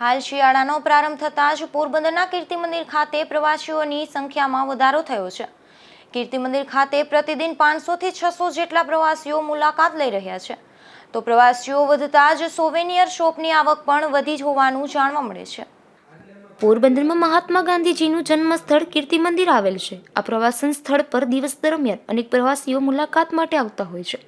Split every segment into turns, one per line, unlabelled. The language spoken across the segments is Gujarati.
હાલ શિયાળાનો પ્રારંભ થતાં જ પોરબંદરના કીર્તિ મંદિર ખાતે પ્રવાસીઓની સંખ્યામાં વધારો થયો છે. કીર્તિ મંદિર ખાતે પ્રતિદિન પાંચસોથી છસો જેટલા પ્રવાસીઓ મુલાકાત લઈ રહ્યા છે. તો પ્રવાસીઓ વધતા જ સોવેનિયર શોપની આવક પણ વધી જ હોવાનું જાણવા મળે છે. પોરબંદરમાં મહાત્મા ગાંધીજીનું જન્મ સ્થળ કીર્તિ મંદિર આવેલ છે. આ પ્રવાસન સ્થળ પર દિવસ દરમિયાન અનેક પ્રવાસીઓ મુલાકાત માટે આવતા હોય છે.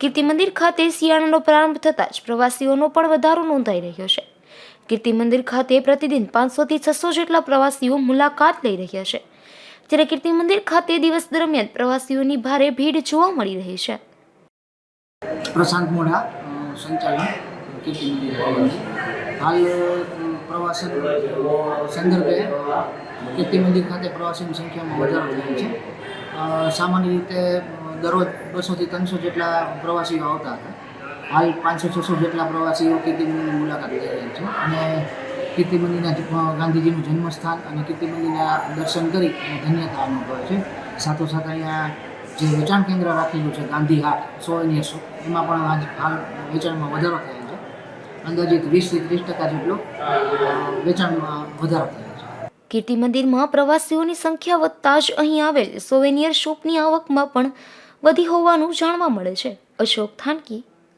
કીર્તિ મંદિર ખાતે શિયાળાનો પ્રારંભ થતાં જ પ્રવાસીઓનો પણ વધારો નોંધાઈ રહ્યો છે. કીર્તિ મંદિર ખાતે પ્રતિદિન પાંચસોથી છસો જેટલા પ્રવાસીઓ મુલાકાત લઈ રહ્યા છે. જ્યારે કીર્તિ મંદિર ખાતે દિવસ દરમિયાન પ્રવાસીઓની ભારે ભીડ જોવા મળી રહી છે.
પ્રશાંત મોઢા સંચાલન કીર્તિ મંદિર હાલ પ્રવાસન સંદર્ભે કીર્તિ મંદિર ખાતે પ્રવાસીની સંખ્યામાં વધારો થયો છે. સામાન્ય રીતે દરરોજ બસોથી ત્રણસો જેટલા પ્રવાસીઓ આવતા હતા. હાલ પાંચસો છસો જેટલા પ્રવાસીઓ કીર્તિમંદિરની મુલાકાત લઈ રહ્યા છે. અને કીર્તિ મંદિરના જ- અ, ગાંધીજીનું જન્મસ્થાન અને કીર્તિમંદિરના દર્શન કરી અને ધન્યતા અનુભવે છે. સાથોસાથ અહીંયા જે વેચાણ કેન્દ્ર રાખેલું છે ગાંધી હાટ સોવેનિયર સો એમાં પણ આજ હાલ વેચાણમાં વધારો થયો છે. અંદાજિત વીસથી ત્રીસ ટકા જેટલો વેચાણમાં વધારો થયો છે.
કીર્તિ મંદિરમાં પ્રવાસીઓની સંખ્યા વધતા જ અહીં આવેલ સોવેનિયર શોપની આવકમાં પણ વધી હોવાનું જાણવા મળે છે. અશોક થાનકી